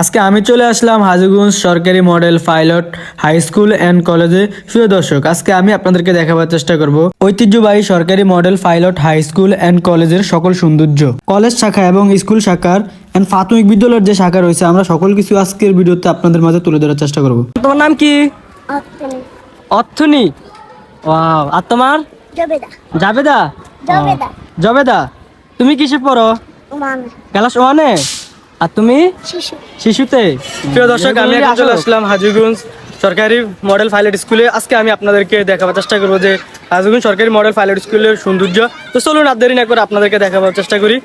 আজকে আমি চলে আসলাম হাজিগঞ্জ সরকারি model pilot high school and কলেজে। প্রিয় দর্শক আজকে আমি আপনাদেরকে দেখাবার চেষ্টা করব ঐতিহ্যবাহী সরকারি model pilot high school and কলেজের সকল সৌন্দর্য। কলেজ শাখা এবং স্কুল শাখার অ্যান্ড প্রাথমিক বিদ্যালয়ের যে শাখা রয়েছে আমরা সকল কিছু আজকের ভিডিওতে আপনাদের মাঝে তুলে ধরার চেষ্টা করব। তোমার নাম কি? অর্থনী ওয়াও আর তোমার? জবেদা। জাবেদা? জবেদা। জবেদা তুমি কিসে পড়ো? মান ক্লাস ওয়ানে? আর তুমি? শিশু। শিশুতে? প্রিয় দর্শক আমি এখন চলে আসলাম হাজিগঞ্জ সরকারি মডেল পাইলট স্কুলে। আজকে আমি আপনাদেরকে দেখাবার চেষ্টা করব যে হাজিগঞ্জ সরকারি মডেল পাইলট স্কুলের সৌন্দর্য। তো চলুন আর দেরি না করে আপনাদেরকে দেখাবার চেষ্টা করি।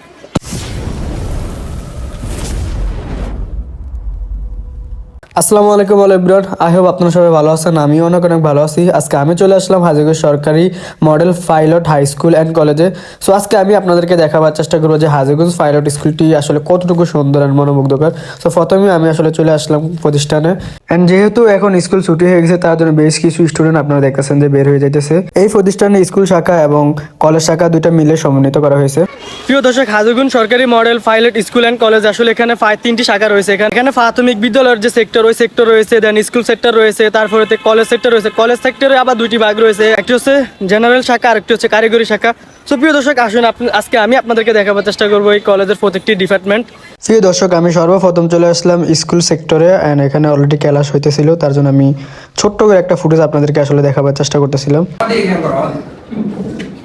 আসসালামু আলাইকুম এভরিওয়ান। আই হোপ আপনারা সবাই ভালো আছেন, আমিও অনেক অনেক ভালো আছি। আজকে আমি চলে আসলাম হাজিগঞ্জ সরকারি model pilot high school and কলেজে। সো আজকে আমি আপনাদেরকে দেখাবার চেষ্টা করব যে হাজিগঞ্জ পাইলট স্কুলটি আসলে কতটুকু সুন্দর আর মনোমুগ্ধকর। সো প্রথমে আমি আসলে চলে আসলাম প্রতিষ্ঠানে। অ্যান্ড যেহেতু এখন স্কুল ছুটি হয়ে গেছে, তার জন্য বেশ কিছু স্টুডেন্ট আপনারা দেখতেছেন যে বের হয়ে যাইতেছে। এই প্রতিষ্ঠানে স্কুল শাখা এবং কলেজ শাখা দুইটা মিলে সমন্বিত করা হয়েছে। প্রিয় দর্শক হাজুগুন সরকারি model pilot school and college আসলে এখানে তিনটি শাখা রয়েছে। এখানে প্রাথমিক বিদ্যালয়ের যে সেক্টর ওই সেক্টর রয়েছে দেন স্কুল সেক্টর রয়েছে তারপরে কলেজ সেক্টর রয়েছে। কলেজ সেক্টরে আবার দুইটি ভাগ রয়েছে একটি হচ্ছে জেনারেল শাখা আরেকটি হচ্ছে কারিগরি শাখা। সো প্রিয় দর্শক আসুন আপনি- আজকে আমি আপনাদেরকে দেখাবার চেষ্টা করব এই কলেজের প্রত্যেকটি ডিপার্টমেন্ট প্রিয় দর্শক আমি সর্বপ্রথম চলে আসলাম স্কুল সেক্টরে অ্যান্ড এখানে অলরেডি ক্লাস হইতেছিল তার জন্য আমি ছোট্ট করে একটা ফুটেজ আপনাদেরকে আসলে দেখাবার চেষ্টা করতেছিলাম।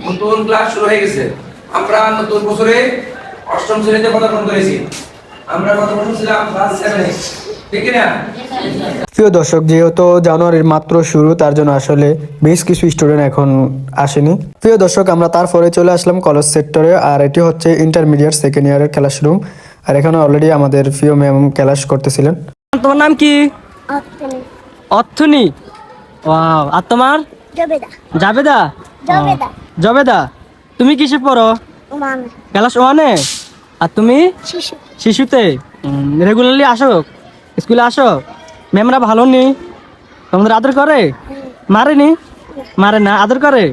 নতুন ক্লাস শুরু হয়ে গেছে। আমরা নতুন বছরে অষ্টম শ্রেণীতে পদার্পণ করেছি। আমরা কত বছর ছিলাম ক্লাস সেভেনে প্রিয় দর্শক যেহেতু জানুয়ারির মাত্র শুরু তার জন্য আসলে বেশ কিছু স্টুডেন্ট এখন আসেনি। প্রিয় দর্শক আমরা তারপরে চলে আসলাম কলেজ সেক্টরে আর এটি হচ্ছে ইন্টারমিডিয়েট সেকেন্ড ইয়ারের ক্লাসরুম আর এখানে অলরেডি আমাদের প্রিয় ম্যাম ক্লাস করতেছিলেন। তোমার নাম কি? অর্থনী ওয়াও আর তোমার? জবেদা। জাবেদা? জবেদা। জবেদা তুমি কিসে পড়ো? ক্লাস ওয়ানে আর তুমি? শিশুতে? রেগুলারলি আসো? স্কুলে আসো। ম্যামরা ভালো নেই তোমাদের আদর করে? মারেনি মারে না আদর করে?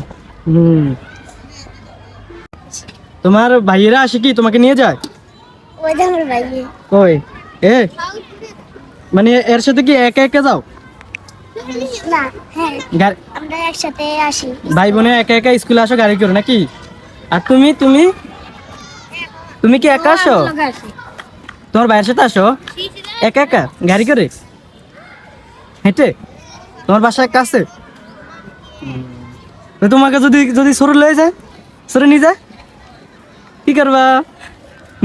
হুম। তোমার ভাইয়েরা আসে কি? তোমাকে নিয়ে যায়? কই? এ? মানে এর সাথে কি একা একা যাও? না হ্যাঁ। আমরা একসাথে আসি। ভাই বোনে একা একা স্কুলে আসো গাড়ি করে নাকি? আর তুমি তুমি? তুমি কি একা আসো? তোমার ভাইয়ের সাথে আসো? একা একা? গাড়ি করে? হেঁটে? তোমার বাসা একা আছে? তো তোমাকে যদি যদি সরু লয়ে যায়, সরে নিয়ে যায়? কি করবা?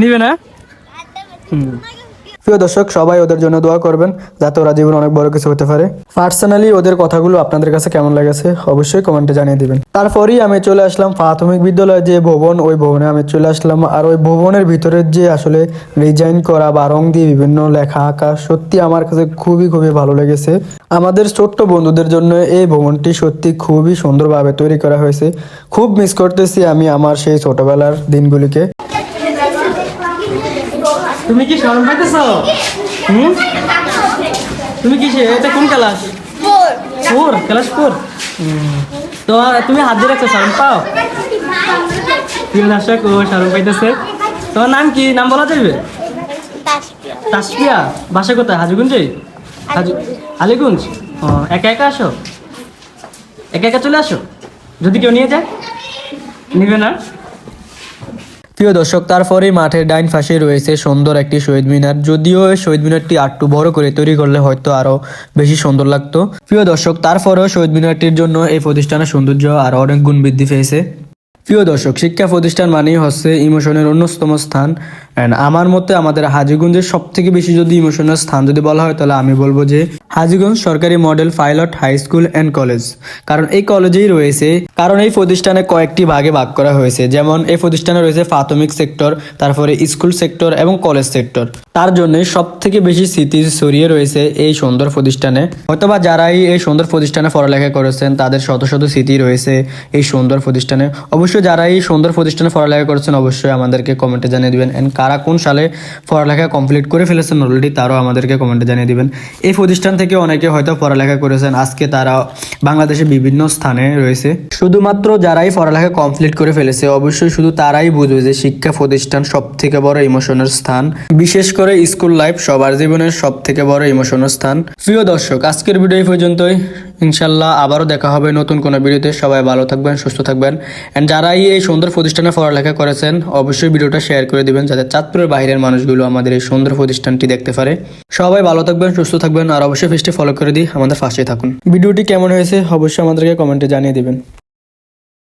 নিবে না? প্রিয় দর্শক, সবাই ওদের জন্য দোয়া করবেন যাতে ওরা জীবনে অনেক বড় কিছু হতে পারে। পার্সোনালি ওদের কথাগুলো আপনাদের কাছে কেমন লেগেছে অবশ্যই কমেন্টে জানিয়ে দিবেন। তারপরেই আমি চলে আসলাম প্রাথমিক বিদ্যালয়ের যে ভবন, ওই ভবনে আমি চলে আসলাম। আর ওই ভবনের ভিতরের যে আসলে ডিজাইন করা বা রং দিয়ে বিভিন্ন লেখা আঁকা, সত্যি আমার কাছে খুবই খুবই ভালো লেগেছে। আমাদের ছোট্ট বন্ধুদের জন্য এই ভবনটি সত্যি খুবই সুন্দরভাবে তৈরি করা হয়েছে। খুব মিস করতেছি আমি আমার সেই ছোটবেলার দিনগুলিকে। তুমি কি শরম পাইতেছো? হুম? তুমি কি এটা কোন ক্লাস? ফোর। Class four? তো তুমি হাত দিয়ে রাখছো শরম পাও? প্রিয় দর্শক ও শরম পাইতেছে। তোমার নাম কি? নাম বলা যাবে তাসপিয়া বাসা কোথায়? হাজিগুঞ্জে? হাজি আলিগুঞ্জ? ও একা একা আসো? একা একা চলে আসো? যদি কেউ নিয়ে যায়? নিবে না? প্রিয় দর্শক তারপরে মাঠের ডাইন পাশে রয়েছে সুন্দর একটি শহীদ মিনার। যদিও শহীদ মিনারটি আটটু বড় করে তৈরি করলে হয়তো আরও বেশি সুন্দর লাগতো। প্রিয় দর্শক, তারপরেও শহীদ মিনারটির জন্য এই প্রতিষ্ঠানের সৌন্দর্য আরও অনেক গুণ বৃদ্ধি পেয়েছে। প্রিয় দর্শক, শিক্ষা প্রতিষ্ঠান মানেই হচ্ছে ইমোশনের অন্যতম স্থান। অ্যান্ড আমার মতে আমাদের হাজিগঞ্জের সব থেকে বেশি যদি ইমোশনের স্থান যদি বলা হয়, তাহলে আমি বলব যে হাজিগঞ্জ সরকারি model pilot high school and college কারণ এই কলেজেই রয়েছে, কারণ এই প্রতিষ্ঠানে কয়েকটি ভাগে ভাগ করা হয়েছে। যেমন এই প্রতিষ্ঠানে রয়েছে প্রাথমিক সেক্টর তারপরে স্কুল সেক্টর এবং কলেজ সেক্টর তার জন্য সব থেকে বেশি স্মৃতি ছড়িয়ে রয়েছে এই সুন্দর প্রতিষ্ঠানে। হয়তোবা যারাই এই সুন্দর প্রতিষ্ঠানে পড়ালেখা করেছেন, তাদের শত শত স্মৃতি রয়েছে এই সুন্দর প্রতিষ্ঠানে। অবশ্যই অবশ্যই যারা এই সুন্দর প্রতিষ্ঠানে পড়ালেখা করেছেন, অবশ্যই আমাদেরকে কমেন্টে জানিয়ে দিবেন। এন্ড কারা কোন সালে পড়ালেখা কমপ্লিট করে ফেলেছেন অলরেডি তারাও আমাদেরকে কমেন্টে জানিয়ে দিবেন। এই প্রতিষ্ঠান থেকে অনেকে হয়তো পড়ালেখা করেছেন, আজকে তারা বাংলাদেশে বিভিন্ন স্থানে রয়েছে। শুধুমাত্র যারাই পড়ালেখা কমপ্লিট করে ফেলেছে, অবশ্যই শুধু তারাই বুঝবে যে শিক্ষা প্রতিষ্ঠান সব থেকে বড় ইমোশনের স্থান। বিশেষ করে স্কুল লাইফ সবার জীবনের সব থেকে বড় ইমোশনের স্থান। প্রিয় দর্শক, আজকের ভিডিও এই পর্যন্তই। ইনশাল্লাহ আবারও দেখা হবে নতুন কোনো ভিডিওতে। সবাই ভালো থাকবেন, সুস্থ থাকবেন। অ্যান্ড যারাই এই সুন্দর প্রতিষ্ঠানে পড়ালেখা করেছেন, অবশ্যই ভিডিওটা শেয়ার করে দেবেন যাতে চাঁদপুরের বাইরের মানুষগুলো আমাদের এই সুন্দর প্রতিষ্ঠানটি দেখতে পারে। সবাই ভালো থাকবেন, সুস্থ থাকবেন, আর অবশ্যই ফেসটি ফলো করে দিই। আমাদের ফাঁসে থাকুন। ভিডিওটি কেমন হয়েছে, অবশ্যই আমাদেরকে কমেন্টে জানিয়ে দিবেন।